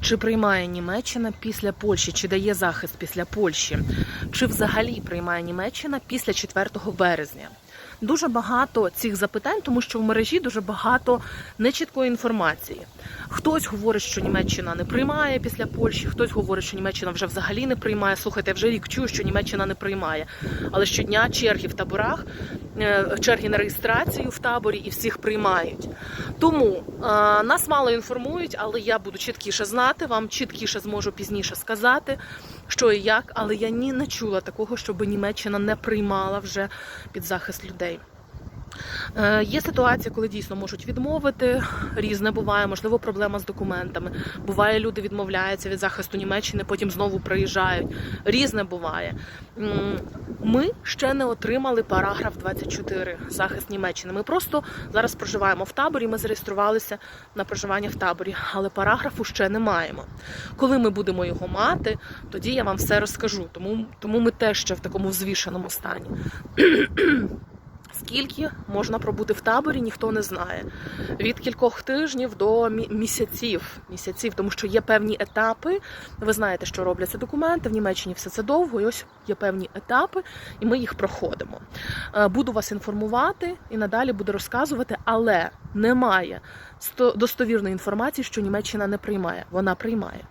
Чи приймає Німеччина після Польщі, чи дає захист після Польщі, чи взагалі приймає Німеччина після 4 березня? Дуже багато цих запитань, тому що в мережі дуже багато нечіткої інформації. Хтось говорить, що Німеччина не приймає після Польщі, хтось говорить, що Німеччина вже взагалі не приймає. Слухайте, я вже рік чую, що Німеччина не приймає. Але щодня черги в таборах, е, черги на реєстрацію в таборі і всіх приймають. Тому е, нас мало інформують, але я буду чіткіше знати, вам чіткіше зможу пізніше сказати, що і як. Але я ні не чула такого, щоб Німеччина не приймала вже під захист людей. Е, Є ситуація, коли дійсно можуть відмовити. Різне буває, можливо, проблема з документами. Буває, люди відмовляються від захисту Німеччини, потім знову приїжджають. Різне буває. Ми ще не отримали параграф 24 захист Німеччини. Ми просто зараз проживаємо в таборі. Ми зареєструвалися на проживання в таборі, але параграфу ще не маємо. Коли ми будемо його мати, тоді я вам все розкажу. Тому, тому ми теж ще в такому взвішеному стані. Скільки можна пробути в таборі, ніхто не знає. Від кількох тижнів до місяців, місяців, тому що є певні етапи. Ви знаєте, що робляться документи. В Німеччині все це довго, і ось є певні етапи, і ми їх проходимо. Е, Буду вас інформувати і надалі буду розказувати, але немає сто- достовірної інформації, що Німеччина не приймає. Вона приймає.